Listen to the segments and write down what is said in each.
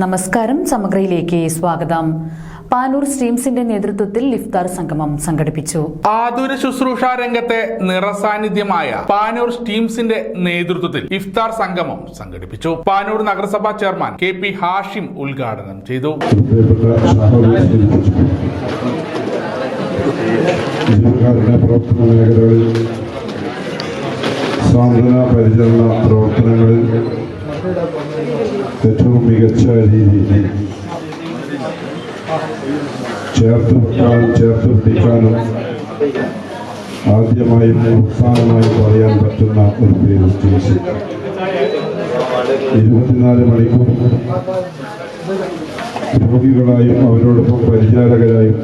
നമസ്കാരം സമഗ്രയിലേക്ക് സ്വാഗതം. പാനൂർ സ്ട്രീംസിന്റെ നേതൃത്വത്തിൽ ഇഫ്താർ സംഗമം സംഘടിപ്പിച്ചു. ആതുര ശുശ്രൂഷ രംഗത്തെ നിറസാന്നിധ്യമായ പാനൂർ സ്റ്റീംസിന്റെ നേതൃത്വത്തിൽ ഇഫ്താർ സംഗമം സംഘടിപ്പിച്ചു. പാനൂർ നഗരസഭാ ചെയർമാൻ കെ പി ഹാഷിം ഉദ്ഘാടനം ചെയ്തു. പ്രവർത്തന മേഖലകളിൽ സാന്ത്വന പരിചരണ പ്രവർത്തനങ്ങളിൽ ചേർത്ത് ചേർത്തുപിടിക്കാനും ചേർത്ത് പിടിക്കാനും ആദ്യമായും പറയാൻ പറ്റുന്ന ഒരു പേര് സ്റ്റേഷൻ ഇരുപത്തിനാല് മണിക്കൂർ രോഗികളായും അവരോടൊപ്പം പരിചാരകരായും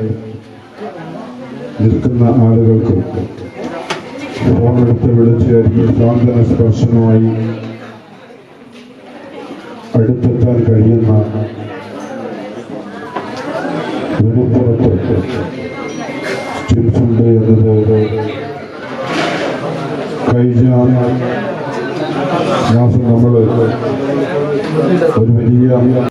നിൽക്കുന്ന ആളുകൾക്ക് ഫോണെടുത്ത് വിളിച്ചായിരിക്കും സാന്ത്വന സ്പർശനമായി അടുത്തെത്താൻ കഴിയുന്ന വെളിപ്പുറത്ത് സ്റ്റിൽസുണ്ട് എന്നത് കഴിഞ്ഞ മാസം നമ്മൾ ഒരു വലിയ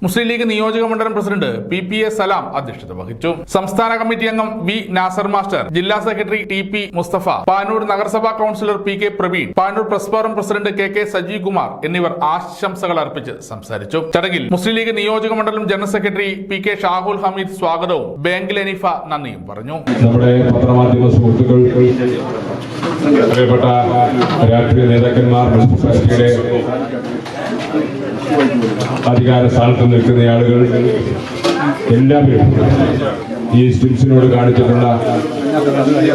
മുസ്ലിം ലീഗ് നിയോജക മണ്ഡലം president P P A Salam അധ്യക്ഷത വഹിച്ചു. സംസ്ഥാന കമ്മിറ്റി അംഗം വി നാസർ മാസ്റ്റർ ജില്ലാ secretary T P Mustafa Panoor നഗരസഭാ councillor P K Praveen Panoor press forum president K K Sajeev Kumar എന്നിവർ ആശംസകൾ അർപ്പിച്ച് സംസാരിച്ചു. ചടങ്ങിൽ മുസ്ലിം ലീഗ് നിയോജക മണ്ഡലം general secretary P K Shahul Hameed സ്വാഗതവും ബാങ്കിൽ അനീഫ നന്ദിയും പറഞ്ഞു. നമ്മുടെ പത്രമാധ്യമ സുഹൃത്തുക്കൾ പ്രിയപ്പെട്ട രാഷ്ട്രീയ നേതാക്കന്മാർ മുനിസിപ്പാലിറ്റിയുടെ അധികാര സ്ഥാനത്ത് നിൽക്കുന്ന ആളുകൾ എല്ലാവരും ഈ സ്റ്റിംസിനോട് കാണിച്ചിട്ടുള്ള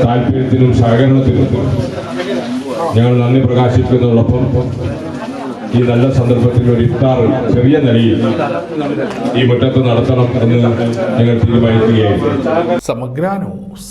താല്പര്യത്തിനും സഹകരണത്തിനും ഞങ്ങൾ നന്ദി പ്രകാശിക്കുന്നതോടൊപ്പം ഈ നല്ല സന്ദർഭത്തിൽ ഒരു ഇഫ്താർ ചെറിയ നിലയിൽ ഈ മുറ്റത്ത് നടത്തണം എന്ന് ഞങ്ങൾ തീരുമാനിക്കുകയായിരുന്നു. സമഗ്ര ന്യൂസ്